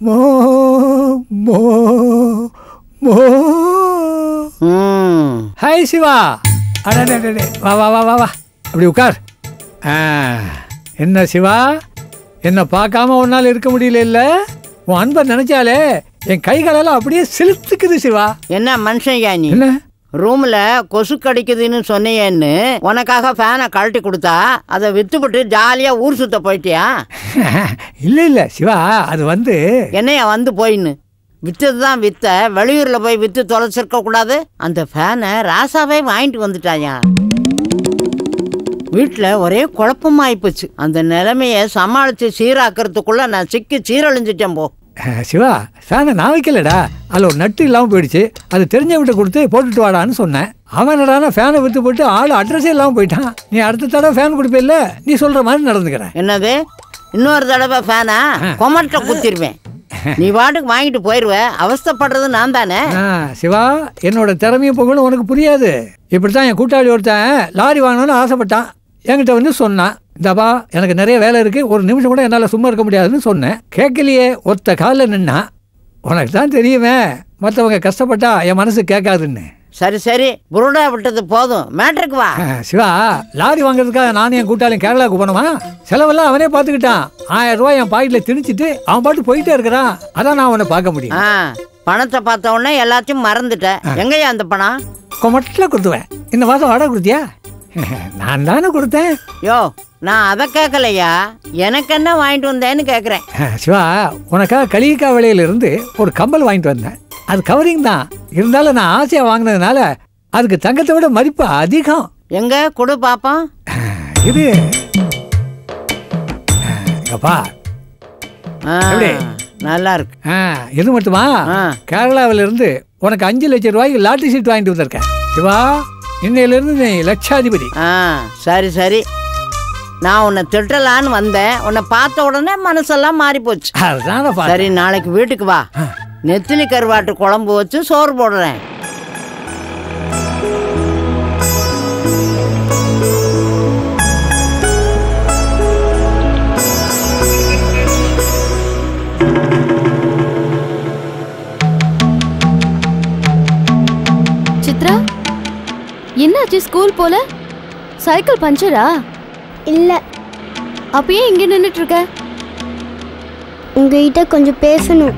மோ மோ மோ. ம். ஹாய் சிவா. அடடே வா வா வா வா வா. அப்படி உட்கார். ஆ, என்ன சிவா? என்னை பார்க்காம உன்னால் இருக்க முடியல இல்ல? உன் அன்பை நினைச்சாலே என் கை காலெல்லாம் அப்படியே செலுத்துக்குது சிவா. என்ன மனுஷன்யா நீ? என்ன? ரூம்ல கொசு கடிக்குதுன்னு சொன்னியேன்னு உனக்காக ஃபேனை கழட்டி கொடுத்தா அதை வித்துவிட்டு ஜாலியா ஊர் சுத்த போயிட்டியா? இல்லை இல்லை சிவா அது வந்து என்னையா வந்து போயின்னு? வித்தது தான் வித்த வெளியூர்ல போய் வித்து தொலைச்சிருக்க கூடாது? அந்த ஃபேனை ராசாவே வாங்கிட்டு வந்துட்டாயா? வீட்டில் ஒரே குழப்பமாயி போச்சு அந்த நிலைமைய சமாளித்து சீராக்கிறதுக்குள்ள நான் சிக்கி சீரழிஞ்சிட்டேன் போ. சிவா ஃபேனை நான் வைக்கலடா அதில் ஒரு நட்டு இல்லாமல் போயிடுச்சு. அது தெரிஞ்சவன்கிட்ட கொடுத்து போட்டுட்டு வாடான்னு சொன்னேன். அவன் என்னடானா ஃபேனை விற்று போட்டு ஆள் அட்ரஸே இல்லாமல் போயிட்டான். நீ அடுத்த தடவை ஃபேன் கொடுப்பில்ல? நீ சொல்கிற மாதிரி நடந்துக்கிறேன். என்னது? இன்னொரு தடவை ஃபேனா கொமட்டை குத்திருவேன். நீ பாட்டுக்கு வாங்கிட்டு போயிருவ. அவஸ்தைப்படுறது நான் தானே? சிவா என்னோட திறமையும் புகழும் உனக்கு புரியாது. இப்படித்தான் என் கூட்டாளி ஒருத்தன் லாரி வாங்கணும்னு ஆசைப்பட்டான். என்கிட்ட வந்து சொன்னான். இந்தாப்பா எனக்கு நிறைய வேலை இருக்கு. ஒரு நிமிஷம் கூட என்னால் சும்மா இருக்க முடியாதுன்னு சொன்னேன். கேட்கலையே ஒத்த காலில் நின்னா உனக்கு தான் தெரியுமே. மற்றவங்க கஷ்டப்பட்டா என் மனசு கேட்காதுன்னு. சரி சரி. புருடா விட்டது போதும். மேட்ருக்கு வா. சிவா லாரி வாங்குறதுக்காக நானும் என் கூட்டாளியும் கேரளாவுக்கு போனோமா? செலவெல்லாம் அவனே பார்த்துக்கிட்டான். ஆயிரம் ரூபாய் என் பாக்கெட்டில் திணிச்சிட்டு அவன் பாட்டு போயிட்டே இருக்கிறான். அதான் நான் அவனை பார்க்க முடியும். பணத்தை பார்த்த உடனே எல்லாத்தையும் மறந்துட்டேன். எங்கய்யா அந்த பணம்? கொமட்டில் கொடுத்துவேன். இந்த மாதம் வாடகை கொடுத்தியா? நான் தானே கொடுத்தேன். யோ நான் அதை கேட்கலையா? எனக்கு என்ன வாங்கிட்டு வந்தேன்னு கேட்குறேன். சிவா உனக்காக கலிகா விலையிலிருந்து ஒரு கம்பல் வாங்கிட்டு வந்தேன். அது கவரிங் தான். இருந்தாலும் நான் ஆசையாக வாங்கினதுனால அதுக்கு தங்கத்தை விட மதிப்பு அதிகம். எங்க? கொடு பாப்போம். இது. அப்பா? நல்லா இருக்கு. ஆ இது மட்டுமா? ஆ. கேரளாவில இருந்து உனக்கு அஞ்சு லட்சம் ரூபாய்க்கு லாட்டரி சீட் வாங்கிட்டு வந்திருக்கேன். சிவா இன்னையிலிருந்து நீ லட்சாதிபதி. ஆ சரி சரி. நான் உன்னை திட்டலான்னு வந்தேன். உன்னை பார்த்த உடனே மனசெல்லாம் மாறி போச்சு சரி நாளைக்கு வீட்டுக்கு வா. நெத்திலி கருவாட்டு குழம்பு வச்சு சோறு போடுறேன். சித்ரா என்னாச்சு ஸ்கூல் போல? சைக்கிள் பஞ்சரா? இல்ல. அப்பயே இங்க நின்னுட்டு இருக்க உங்ககிட்ட கொஞ்சம் பேசணும்.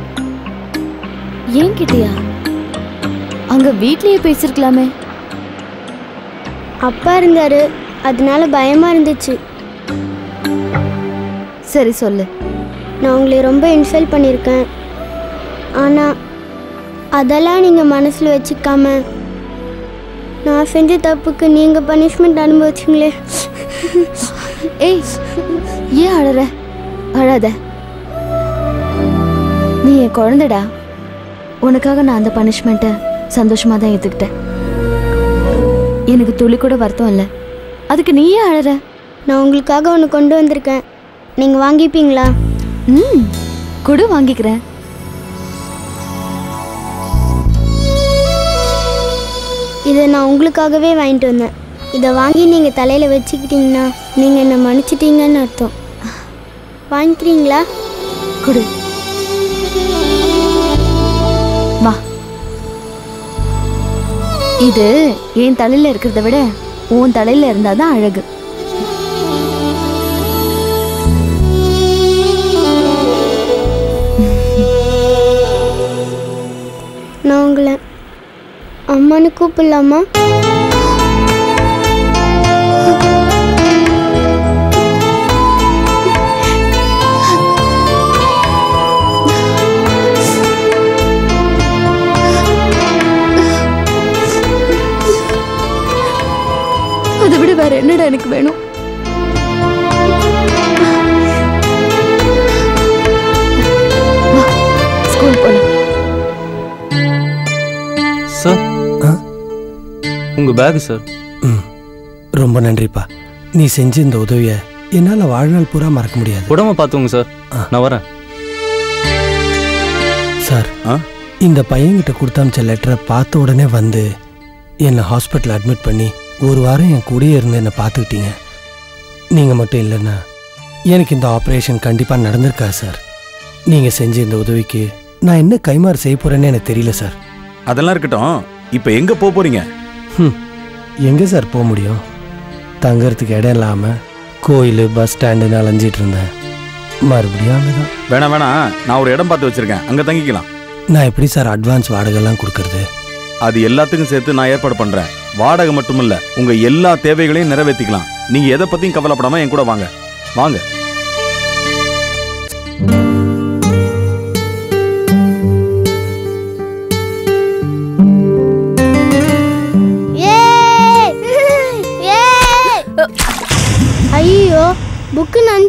ஏன் கிட்டயா அங்க வீட்லயே பேசிருக்கலாமே. அப்பா இருந்தாரு அதனால பயமா இருந்துச்சு. சரி சொல்லு. நான் உங்களை ரொம்ப இன்சல்ட் பண்ணியிருக்கேன். ஆனா அதெல்லாம் நீங்க மனசுல வச்சுக்காம நான் செஞ்ச தப்புக்கு நீங்கள் பனிஷ்மெண்ட் அனுபவிச்சிங்களே. ஏய் ஏன் அழற? அழாத. நீ என் குழந்தைடா. உனக்காக நான் அந்த பனிஷ்மெண்ட்டை சந்தோஷமாக தான் எடுத்துக்கிட்டேன் எனக்கு துளி கூட வருத்தம் இல்லை. அதுக்கு நீ ஏன் அழற? நான் உங்களுக்காக ஒன்று கொண்டு வந்திருக்கேன். நீங்கள் வாங்கிப்பீங்களா? ம் கொடு வாங்கிக்கிறேன். இதை நான் உங்களுக்காகவே வாங்கிட்டு வந்தேன். இதை வாங்கி நீங்கள் தலையில் வச்சுக்கிட்டீங்கன்னா நீங்கள் என்னை மன்னிச்சிட்டீங்கன்னு அர்த்தம். வாங்கிக்கிறீங்களா? கொடு. வா. இது என் தலையில இருக்கிறத விட உன் தலையில இருந்தாதான் அழகு. நான் உங்களை அம்மானு கூப்பிடலாமா? அதை விட வேற என்னடா எனக்கு வேணும்? உங்கள் பேகு சார் ம். ரொம்ப நன்றிப்பா. நீ செஞ்ச இந்த உதவியை என்னால் வாழ்நாள் பூரா மறக்க முடியாது. உடம்ப பார்த்துங்க சார் நான் வரேன். சார் ஆ? இந்த பையன்கிட்ட கொடுத்தாமிச்ச லெட்டரை பார்த்த உடனே வந்து என்னை ஹாஸ்பிட்டல் அட்மிட் பண்ணி ஒரு வாரம் என் கூடயே இருந்து என்னை பார்த்துக்கிட்டீங்க. நீங்கள் மட்டும் இல்லைன்னா எனக்கு இந்த ஆப்ரேஷன் கண்டிப்பாக நடந்திருக்கா சார் நீங்கள் செஞ்ச இந்த உதவிக்கு நான் என்ன கைமாறு செய்ய போறேன்னு எனக்கு தெரியல சார் அதெல்லாம் இருக்கட்டும். இப்ப எங்க போக போறீங்க? ம் எங்கே சார் போக முடியும்? தங்கறதுக்கு இடம் இல்லாமல் கோயில் பஸ் ஸ்டாண்டுன்னு அலைஞ்சிட்டு இருந்தேன். மறுபடியும் அங்கே தான் வேணாம் வேணாம் நான் ஒரு இடம் பார்த்து வச்சிருக்கேன். அங்க தங்கிக்கலாம். நான் எப்படி சார் அட்வான்ஸ் வாடகைலாம் கொடுக்கறது? அது எல்லாத்துக்கும் சேர்த்து நான் ஏற்பாடு பண்றேன். வாடகை மட்டுமில்ல உங்க எல்லா தேவைகளையும் நிறைவேற்றிக்கலாம் நீங்க எதை பத்தியும் கவலைப்படாம என் கூட வாங்க. வாங்க.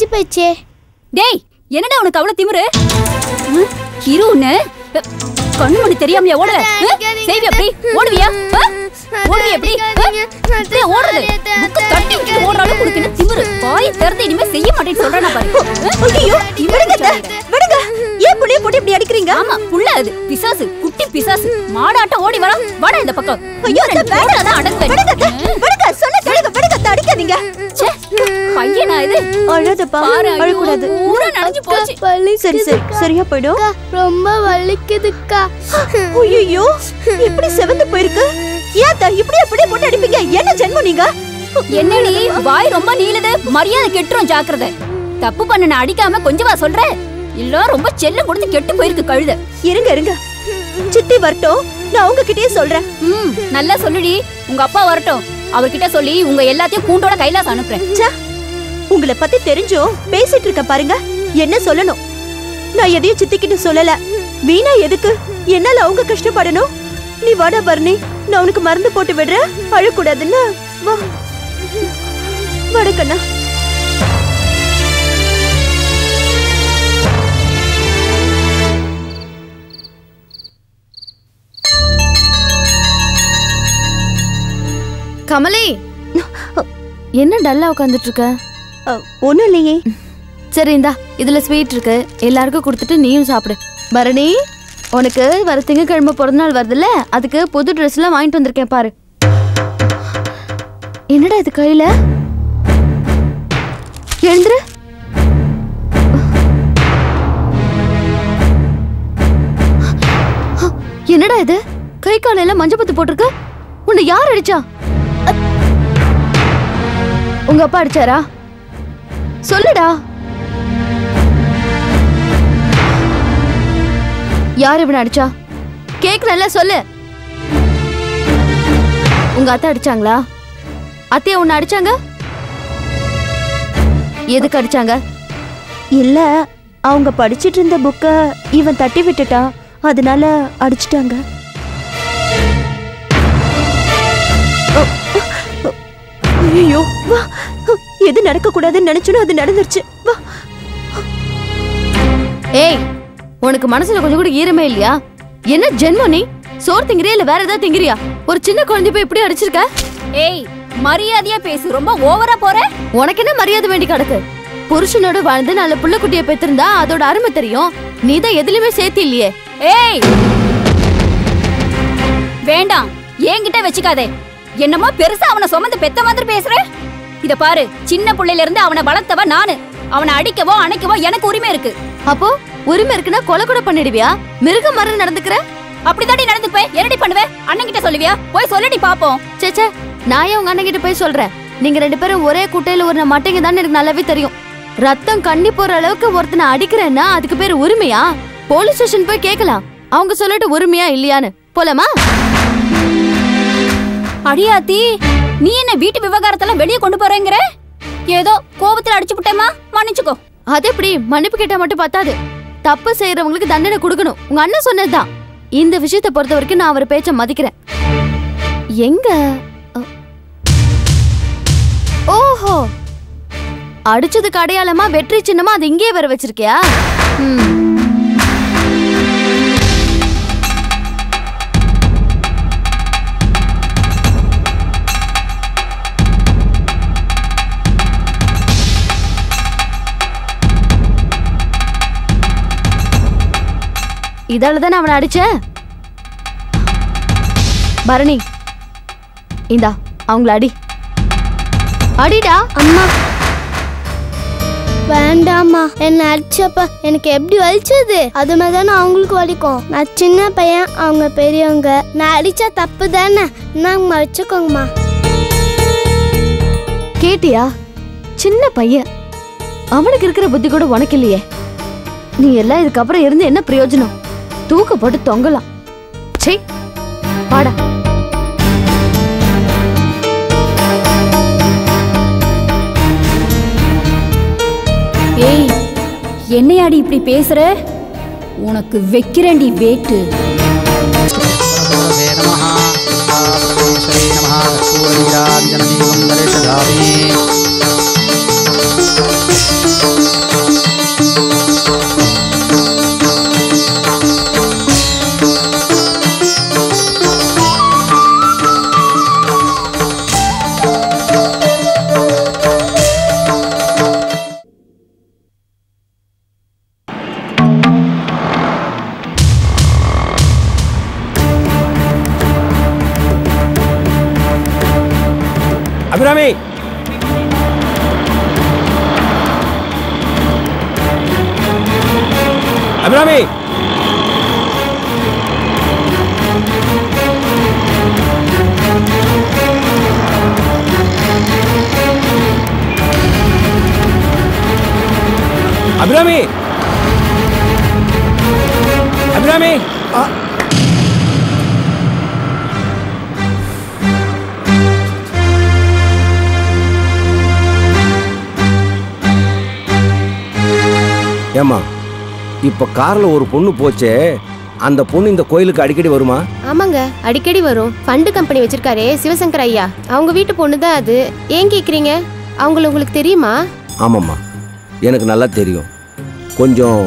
நஞ்சு போச்சே டேய் என்னடா உனக்கு அவ்வளவு திமிரு? அ, கண்ணு மணி தெரியாமையா ஓடுற செய்வி அப்படி ஓடுவியா? ஓடுவியா எப்படி? ஓடுறது. புக்கு தட்டி விட்டு ஓடுற அளவுக்கு உனக்கு என்ன திமிரு? பாய் திறந்து இனிமே செய்ய மாட்டேன்னு சொல்றேன் பாரு. ஐயோ விடுங்க விடுங்க. ஏன் புள்ளைய போட்டு இப்படி அடிக்கிறீங்க? ஆமா புள்ள அது. பிசாசு குட்டி பிசாசு. மாடாட்ட ஓடி வரா வாடா இந்த பக்கம். ஐயோ அந்த பேடா தான் அடங்க. விடுங்க விடுங்க சொன்ன கேளுங்க விடுங்க தடிக்காதீங்க ச்சே. பையனா இது அழாதப்பா பாரு அழக்கூடாது. பூரா நனைஞ்சு போச்சு. சரி சரி சரியா போயிடும். ரொம்ப வலிக்குதுக்கா. ஐயோ இப்படி செவந்து போயிருக்கு. ஏத்தா இப்படி அப்படியே போட்டு அடிப்பீங்க? என்ன ஜென்மம் நீங்க? என்னடி வாய் ரொம்ப நீளுது. மரியாதை கெட்டுரும் ஜாக்கிரதை. தப்பு பண்ண நான் அடிக்காம கொஞ்சவா சொல்ற. இல்ல ரொம்ப செல்லம் கொடுத்து கெட்டு போயிருக்கு கழுத. இருங்க இருங்க. சித்தி வரட்டும். நான் உங்ககிட்டயே சொல்றேன். ம் நல்லா சொல்லுடி. உங்க அப்பா வரட்டும். அவர்கிட்ட சொல்லி உங்க எல்லாத்தையும் கூண்டோட கைலாஸ் அனுப்புறேன். உங்களை பத்தி தெரிஞ்சும் பேசிட்டு இருக்க பாருங்க. என்ன சொல்லணும்? நான் எதையும் சித்திக்கிட்டு சொல்லல. வீணா எதுக்கு? என்னால அவங்க கஷ்டப்படணும். நீ வாடா பர்ணி நான் உனக்கு மருந்து போட்டு விடுறேன். அழக்கூடாதுன்னு. வா வடக்கண்ணா. கமலி! என்ன டல்லா உட்காந்துட்டு இருக்க ஒண்ணும் இல்லையே. சரி இந்தா இதுல ஸ்வீட் இருக்கு. எல்லாருக்கும் கொடுத்துட்டு நீயும் சாப்பிடு. பரணி உனக்கு வர திங்கக்கிழமை பிறந்த நாள் வருதுல்ல? அதுக்கு புது ட்ரெஸ் எல்லாம் வாங்கிட்டு வந்திருக்கேன் பாரு. என்னடா இது கையில? எழுந்துரு. என்னடா இது? கை காலையில மஞ்சள் பத்து போட்டிருக்க. உன்னை யார் அடிச்சா? உங்க அப்பா அடிச்சாரா? சொல்லுடா. யார் இவனை அடிச்சா? கேக்குறல்ல சொல்லு. உங்க அத்தை அடிச்சாங்களா? அத்தைய உன்னை அடிச்சாங்க? எதுக்கு அடிச்சாங்க? இல்ல அவங்க படிச்சிட்டு இருந்த புக்க இவன் தட்டி விட்டுட்டான். அதனால அடிச்சிட்டாங்க. ஐயோ வா. எது நடக்க கூடாதுன்னு நினைச்சனோ அது நடந்துருச்சு. வா. ஏய் உனக்கு மனசுல கொஞ்சம் கூட ஈரமே இல்லையா? என்ன ஜென்மம் நீ? சோறு திங்கிறியா இல்ல வேற ஏதாவது திங்கிறியா? ஒரு சின்ன குழந்தை போய் இப்படி அடிச்சிருக்க? ஏய் மரியாதையா பேசு. ரொம்ப ஓவரா போற? உனக்கு என்ன மரியாதை வேண்டி கிடக்கு? புருஷனோட வாழ்ந்து நல்ல புள்ள குட்டிய பெத்திருந்தா அதோட அருமை தெரியும். நீ தான் எதுலயுமே சேர்த்து இல்லையே. ஏய்! வேண்டாம். என்கிட்ட வச்சுக்காதே. என்னமோ பெருசா அவனை சுமந்து பெத்த மாதிரி பேசுற? இத பாரு சின்ன பிள்ளையில இருந்து அவனை வளர்த்தவ நானு. அவனை அடிக்கவோ அணைக்கவோ எனக்கு உரிமை இருக்கு. அப்போ உரிமை இருக்குன்னா கொலை கூட பண்ணிடுவியா? மிருகம் மரம் நடந்துக்கிற? அப்படிதாடி நடந்துப்பேன் என்னடி பண்ணுவேன் அண்ணன் கிட்ட சொல்லுவியா? போய் சொல்லடி பாப்போம். சேச்சே நான் ஏன் உங்க அண்ணன் கிட்ட போய் சொல்றேன்? நீங்க ரெண்டு பேரும் ஒரே குட்டையில ஒரு மாட்டேங்க தான் எனக்கு நல்லாவே தெரியும். ரத்தம் கண்ணி போற அளவுக்கு ஒருத்தனை அடிக்கிறேன்னா அதுக்கு பேர் உரிமையா? போலீஸ் ஸ்டேஷன் போய் கேட்கலாம் அவங்க சொல்லிட்டு உரிமையா இல்லையான்னு. போலாமா? அடியாத்தி நீ என்ன வீட்டு விவகாரத்தெல்லாம் வெளியே கொண்டு போறேங்கிற? ஏதோ கோபத்துல அடிச்சு விட்டேமா மன்னிச்சுக்கோ. அது எப்படி? மன்னிப்பு கேட்டா மட்டும் பத்தாது. தப்பு செய்யறவங்களுக்கு தண்டனை கொடுக்கணும். உங்க அண்ணன் சொன்னதுதான். இந்த விஷயத்தை பொறுத்த வரைக்கும் நான் அவர் பேச்ச மதிக்கிறேன். எங்க? ஓஹோ. அடிச்சதுக்கு அடையாளமா வெற்றி சின்னமா அது இங்கேயே வர வச்சிருக்கியா? இதால தானே அவனை அடிச்ச? பரணி இந்தா அவங்கள அடி. அடிடா. அம்மா. வேண்டாம்மா. என்னை அடிச்சப்ப எனக்கு எப்படி வலிச்சது? அது மாதிரி தானே அவங்களுக்கு வலிக்கும். நான் சின்ன பையன் அவங்க பெரியவங்க. நான் அடிச்சா தப்பு தானே இந்தாங்கம்மா வச்சுக்கோங்கம்மா. கேட்டியா? சின்ன பையன். அவனுக்கு இருக்கிற புத்தி கூட உனக்கு இல்லையே. நீ எல்லாம் இதுக்கப்புறம் இருந்து என்ன பிரயோஜனம்? தூக்கப்பட்டு தொங்கலாம் சே பாடா ஏய் என்னையாடி இப்படி பேசுற உனக்கு வைக்கிறேன்டி வேட்டு நமஹா நமஹா அபிராமி! அபிராமி! ஆ. ஏம்மா இப்போ காரில் ஒரு பொண்ணு போச்சே அந்த பொண்ணு இந்த கோயிலுக்கு அடிக்கடி வருமா? ஆமாங்க அடிக்கடி வரும். ஃபண்டு கம்பெனி வச்சிருக்காரே சிவசங்கர் ஐயா. அவங்க வீட்டு பொண்ணு தான் அது. ஏன் கேக்குறீங்க? அவங்கள உங்களுக்கு தெரியுமா? ஆமாம்மா. எனக்கு நல்லா தெரியும். கொஞ்சம்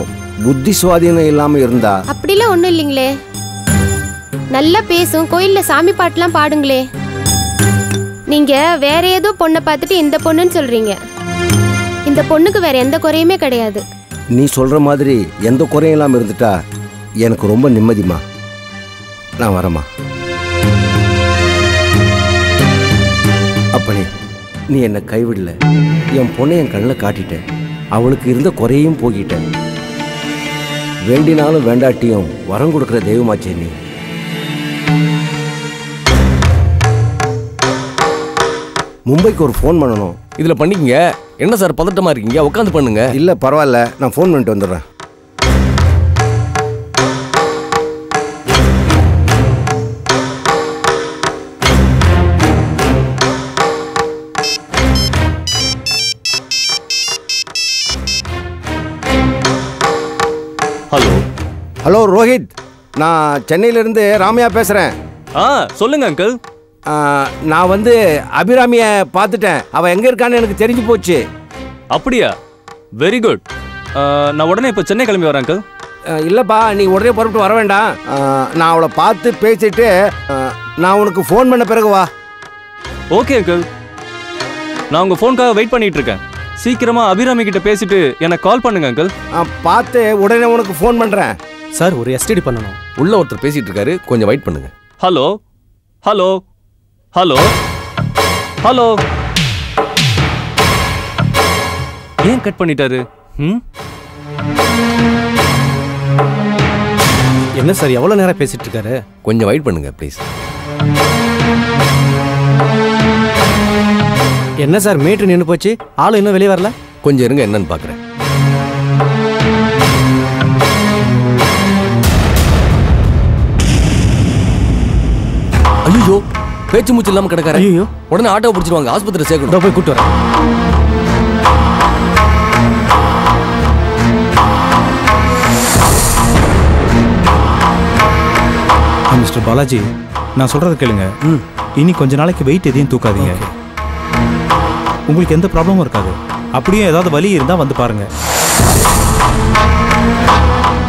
புத்தி சுவாதீனம் இல்லாமல் இருந்தா? அப்படிலாம் ஒன்றும் இல்லைங்களே. நல்லா பேசும் கோயில்ல சாமி பாட்டுலாம் பாடுங்களே. நீங்க வேற ஏதோ பொண்ணை பார்த்துட்டு இந்த பொண்ணுன்னு சொல்றீங்க. இந்த பொண்ணுக்கு வேற எந்த குறையுமே கிடையாது. நீ சொல்கிற மாதிரி எந்த குறையும் இல்லாமல் இருந்துட்டா எனக்கு ரொம்ப நிம்மதிமா நான் வரேம்மா. அப்பனே நீ என்னை கைவிடல. என் பொண்ணை என் கண்ணில் காட்டிட்டேன். அவளுக்கு இருந்த குறையும் போக்கிட்டேன் வேண்டினாலும் வேண்டாட்டியும் வரம் கொடுக்குற தெய்வமாச்சே நீ. மும்பைக்கு ஒரு ஃபோன் பண்ணணும். இதில் பண்ணிக்கங்க. என்ன சார் பதட்டமா இருக்கீங்க? உட்காந்து பண்ணுங்க. இல்லை பரவாயில்ல. நான் ஃபோன் பண்ணிட்டு வந்துடுறேன். ஹலோ ஹலோ ரோஹித் நான் சென்னையிலேருந்து ராமையா பேசுகிறேன் ஆ சொல்லுங்க அங்கிள் நான் வந்து அபிராமியை பார்த்துட்டேன். அவள் எங்கே இருக்கான்னு எனக்கு தெரிஞ்சு போச்சு. அப்படியா? வெரி குட் நான் உடனே இப்போ சென்னை கிளம்பி வரேன் அங்கிள் இல்லைப்பா நீ உடனே புறப்பட்டு வர வேண்டாம். நான் அவளை பார்த்து பேசிட்டு நான் உனக்கு ஃபோன் பண்ண பிறகு வா. ஓகே அங்கிள் நான் உங்கள் ஃபோனுக்காக வெயிட் பண்ணிட்டு இருக்கேன். சீக்கிரமா அபிராமி கிட்ட பேசிட்டு எனக்கு கால் பண்ணுங்க அங்கிள் பார்த்து உடனே உனக்கு ஃபோன் பண்ணுறேன் சார் ஒரு எஸ்டிடி பண்ணணும். உள்ள ஒருத்தர் பேசிட்டு இருக்காரு கொஞ்சம் வெயிட் பண்ணுங்க. ஹலோ ஹலோ ஹலோ ஹலோ ஏன் கட் பண்ணிட்டாரு? ம்? என்ன சார் எவ்வளவு நேரம் பேசிட்டு இருக்காரு? கொஞ்சம் வெயிட் பண்ணுங்க ப்ளீஸ் என்ன சார் மீட்ரு நின்று போச்சு? ஆளு இன்னும் வெளியே வரல? கொஞ்சம் இருங்க என்னன்னு பார்க்குறேன் ஐயோ பேச்சு மூச்சு இல்லாம கிடக்காரு. ஐயோ உடனே ஆட்டோ பிடிச்சிருவாங்க ஆஸ்பத்திரி சேர்க்கணும். போய் கூட்டு வரேன். மிஸ்டர் பாலாஜி நான் சொல்றத கேளுங்க. இனி கொஞ்ச நாளைக்கு வெயிட் எதையும் தூக்காதீங்க. உங்களுக்கு எந்த ப்ராப்ளமும் இருக்காது. அப்படியே ஏதாவது வலி இருந்தா வந்து பாருங்க.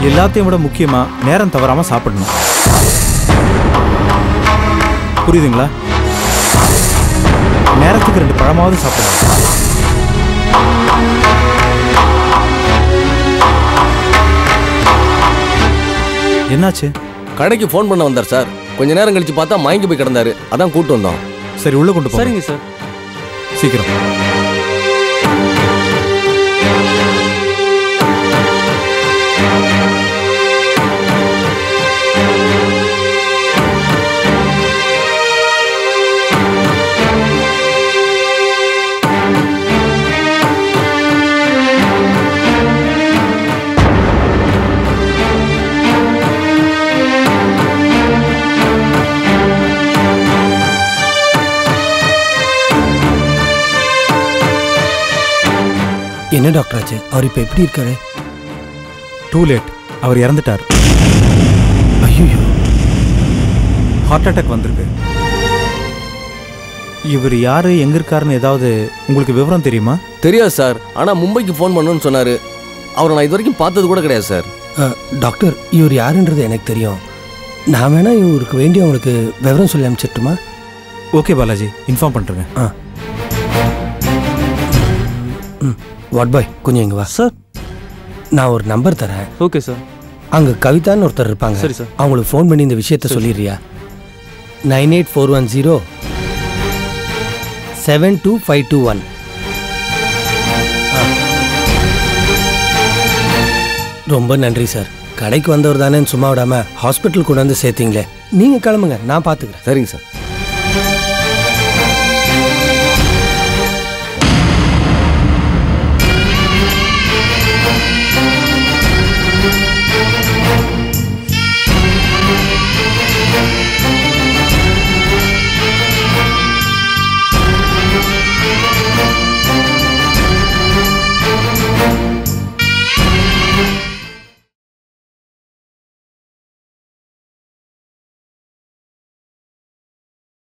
எல்லாத்தையும் விட முக்கியமா நேரம் தவறாம சாப்பிடணும். புரியுதுங்களா? நேரத்துக்கு ரெண்டு பழமாவது சாப்பிடணும். என்னாச்சு? கடைக்கு ஃபோன் பண்ண வந்தார் சார். கொஞ்ச நேரம் கழிச்சு பார்த்தா மயங்கி போய் கிடந்தாரு. அதான் கூட்டு வந்தோம். சரி உள்ள கொண்டு போங்க. சரிங்க சார். சீக்கிரம். என்ன டாக்டர் ஆச்சு? அவர் இப்போ எப்படி இருக்காரு? டூ லேட் அவர் இறந்துட்டார். ஐயோ ஹார்ட் அட்டாக் வந்திருக்கு. இவர் யாரு எங்க இருக்காருன்னு ஏதாவது உங்களுக்கு விவரம் தெரியுமா? தெரியாது சார். ஆனா மும்பைக்கு ஃபோன் பண்ணணும்னு சொன்னாரு. அவரை நான் இது வரைக்கும் பார்த்தது கூட கிடையாது சார். டாக்டர் இவர் யாருன்றது எனக்கு தெரியும். நான் வேணா இவருக்கு வேண்டியவங்களுக்கு விவரம் சொல்லி அனுப்பிச்சிட்டுமா ஓகே பாலாஜி இன்ஃபார்ம் பண்ணுறேங்க ஆ. ம் வாட் பாய் கொஞ்சம் இங்கே வா. சார் நான் ஒரு நம்பர் தரேன். ஓகே சார் அங்கே கவிதான்னு ஒருத்தர் இருப்பாங்க. சரி, சார். அவங்களுக்கு ஃபோன் பண்ணி இந்த விஷயத்த. சொல்லிடுறியா? Nine eight four one zero seven two five two one. ரொம்ப நன்றி சார் கடைக்கு வந்தவர் தானேன்னு சும்மா விடாம ஹாஸ்பிட்டல் கொண்டு வந்து சேர்த்தீங்களே. நீங்கள் கிளம்புங்க நான் பார்த்துக்கிறேன் சரிங்க சார்